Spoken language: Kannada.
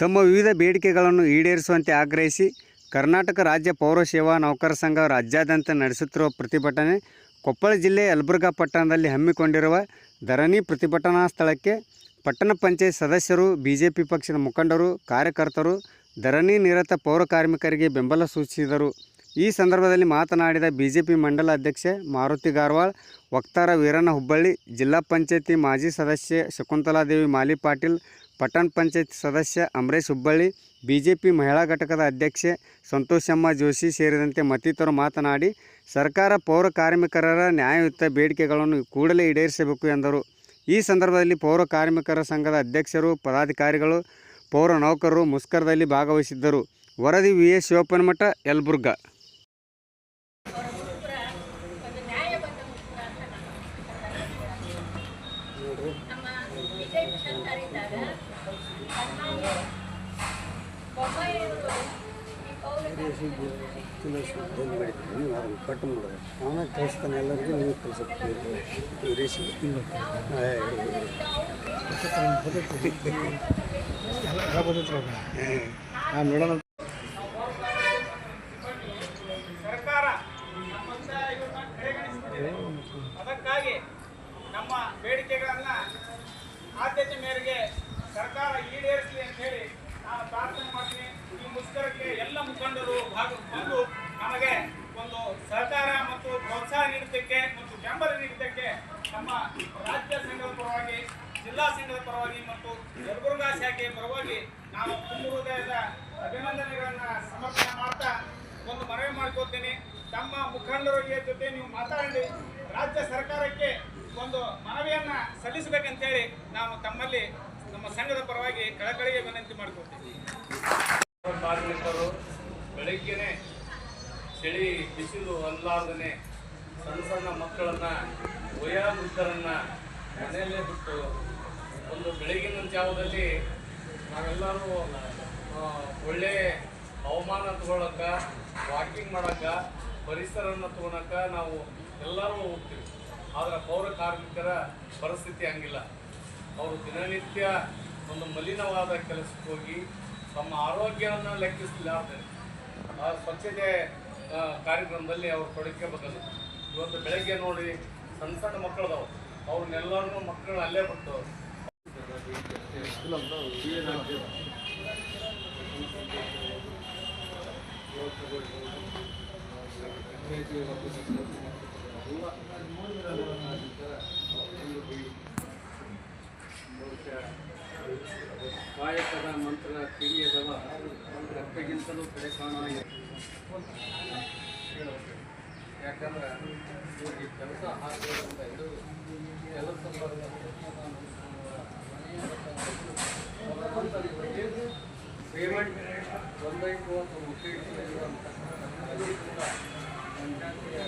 ತಮ್ಮ ವಿವಿಧ ಬೇಡಿಕೆಗಳನ್ನು ಈಡೇರಿಸುವಂತೆ ಆಗ್ರಹಿಸಿ ಕರ್ನಾಟಕ ರಾಜ್ಯ ಪೌರ ಸೇವಾ ನೌಕರ ಸಂಘ ರಾಜ್ಯಾದ್ಯಂತ ನಡೆಸುತ್ತಿರುವ ಪ್ರತಿಭಟನೆ ಕೊಪ್ಪಳ ಜಿಲ್ಲೆ ಯಲಬುರ್ಗಾ ಪಟ್ಟಣದಲ್ಲಿ ಹಮ್ಮಿಕೊಂಡಿರುವ ಧರಣಿ ಪ್ರತಿಭಟನಾ ಸ್ಥಳಕ್ಕೆ ಪಟ್ಟಣ ಪಂಚಾಯತ್ ಸದಸ್ಯರು, ಬಿಜೆಪಿ ಪಕ್ಷದ ಮುಖಂಡರು, ಕಾರ್ಯಕರ್ತರು, ಧರಣಿ ನಿರತ ಪೌರ ಕಾರ್ಮಿಕರಿಗೆ ಬೆಂಬಲ ಸೂಚಿಸಿದರು. ಈ ಸಂದರ್ಭದಲ್ಲಿ ಮಾತನಾಡಿದ ಬಿಜೆಪಿ ಮಂಡಲ ಅಧ್ಯಕ್ಷೆ ಮಾರುತಿ ಗಾರ್ವಾಳ್ ವಕ್ತಾರ ವೀರಣ್ಣ ಹುಬ್ಬಳ್ಳಿ, ಜಿಲ್ಲಾ ಪಂಚಾಯತಿ ಮಾಜಿ ಸದಸ್ಯೆ ಶಕುಂತಲಾದೇವಿ ಮಾಲಿ ಪಾಟೀಲ್ ಪಟ್ಟಣ ಪಂಚಾಯತ್ ಸದಸ್ಯ ಅಮರೇಶ್ ಹುಬ್ಬಳ್ಳಿ, ಬಿಜೆಪಿ ಮಹಿಳಾ ಘಟಕದ ಅಧ್ಯಕ್ಷೆ ಸಂತೋಷಮ್ಮ ಜೋಶಿ ಸೇರಿದಂತೆ ಮತ್ತಿತರರು ಮಾತನಾಡಿ, ಸರ್ಕಾರ ಪೌರ ಕಾರ್ಮಿಕರ ನ್ಯಾಯಯುತ ಬೇಡಿಕೆಗಳನ್ನು ಕೂಡಲೇ ಈಡೇರಿಸಬೇಕು ಎಂದರು. ಈ ಸಂದರ್ಭದಲ್ಲಿ ಪೌರ ಕಾರ್ಮಿಕರ ಸಂಘದ ಅಧ್ಯಕ್ಷರು, ಪದಾಧಿಕಾರಿಗಳು, ಪೌರ ನೌಕರರು ಮುಷ್ಕರದಲ್ಲಿ ಭಾಗವಹಿಸಿದ್ದರು. ವರದಿ ವಿ. ಎಸ್ ಶಿವಪ್ಪನಮಠ, ಯಲ್ಬುರ್ಗ. ನಮ್ಮ ಸರ್ಕಾರ ಪೌರ ಕಟ್ ಮಾಡೋದು ಅವನೇ ಕಳಿಸ್ತಾನೆ ಎಲ್ಲರಿಗೂ ನೀವು ಕಳಿಸುತ್ತೆ ರೇಷನ್ ಹಾಂ ನೋಡೋಣ. ಅದಕ್ಕಾಗಿ ನಮ್ಮ ಬೇಡಿಕೆಗಳನ್ನ ಭಾಗ ನಮಗೆ ಒಂದು ಸಹಕಾರ ಮತ್ತು ಪ್ರೋತ್ಸಾಹ ನೀಡಿದ್ದಕ್ಕೆ ಮತ್ತು ಬೆಂಬಲ ನೀಡಿದ್ದಕ್ಕೆ ನಮ್ಮ ರಾಜ್ಯ ಸಂಘದ ಪರವಾಗಿ, ಜಿಲ್ಲಾ ಸಂಘದ ಪರವಾಗಿ ಮತ್ತು ಯಲಬುರ್ಗಾ ಶಾಖೆಯ ಪರವಾಗಿ ನಾವು ತುಂಬ ಹೃದಯದ ಅಭಿನಂದನೆಗಳನ್ನ ಸಮರ್ಪಣೆ ಮಾಡ್ತಾ ಒಂದು ಮನವಿ ಮಾಡ್ಕೊತೀನಿ. ತಮ್ಮ ಮುಖಂಡರ ಜೊತೆ ನೀವು ಮಾತಾಡಿ, ರಾಜ್ಯ ಸರ್ಕಾರಕ್ಕೆ ಒಂದು ಮನವಿಯನ್ನು ಸಲ್ಲಿಸಬೇಕಂತೇಳಿ ನಾವು ತಮ್ಮಲ್ಲಿ ನಮ್ಮ ಸಂಘದ ಪರವಾಗಿ ಕಳಕಳಿಗೆ ವಿನಂತಿ ಮಾಡ್ಕೊಳ್ತೀವಿ ಬೆಳಗ್ಗೆನೆ ಚಳಿ ಬಿಸಿಲು ಅಲ್ಲಾರ್ದೇ ಸಣ್ಣ ಸಣ್ಣ ಮಕ್ಕಳನ್ನ, ವಯೋವೃದ್ಧರನ್ನ ಮನೆಯಲ್ಲೇ ಬಿಟ್ಟು ಒಂದು ಬೆಳಗಿನ ಜಾವದಲ್ಲಿ ನಾವೆಲ್ಲರೂ ಒಳ್ಳೆ ಹವಾಮಾನ ತಗೊಳಕ, ವಾಕಿಂಗ್ ಮಾಡಕ, ಪರಿಸರನ ತಗೊಳಕ ನಾವು ಎಲ್ಲರೂ ಹೋಗ್ತೀವಿ. ಆದರೆ ಪೌರ ಕಾರ್ಮಿಕರ ಪರಿಸ್ಥಿತಿ ಹಂಗಿಲ್ಲ. ಅವರು ದಿನನಿತ್ಯ ಒಂದು ಮಲಿನವಾದ ಕೆಲಸಕ್ಕೆ ಹೋಗಿ ತಮ್ಮ ಆರೋಗ್ಯವನ್ನು ಲೆಕ್ಕಿಸಲಾರ್ದೆ ಸ್ವಚ್ಛತೆ ಕಾರ್ಯಕ್ರಮದಲ್ಲಿ ಅವರು ತೊಡಗಿಸಬೇಕದು ಇವತ್ತು ಬೆಳಗ್ಗೆ ನೋಡಿ ಸಣ್ಣ ಸಣ್ಣ ಮಕ್ಕಳದವು. ಅವ್ರನ್ನೆಲ್ಲರೂ ಮಕ್ಕಳು ಅಲ್ಲೇ ಬಿಟ್ಟು ಕಾಯಕದ ಮಂತ್ರ ತಿಳಿಯದವ. ರಕ್ತಗಿಂತಲೂ ಕಡೆ ಕಾಣ ಯಾಕಂದ್ರೆ ಇವ್ರಿಗೆ ಕೆಲಸ ಹಾಕೋದ್ರಿಂದ ಇದು ಕೆಲಸ ಪೇಮೆಂಟ್ ಒಂದೈದು ಮೂವತ್ತು ಉತ್ತೇಜಿಸಿರುವಂತಹ ಅಧಿಕೃತ ಪಂಚಾಯತಿಯ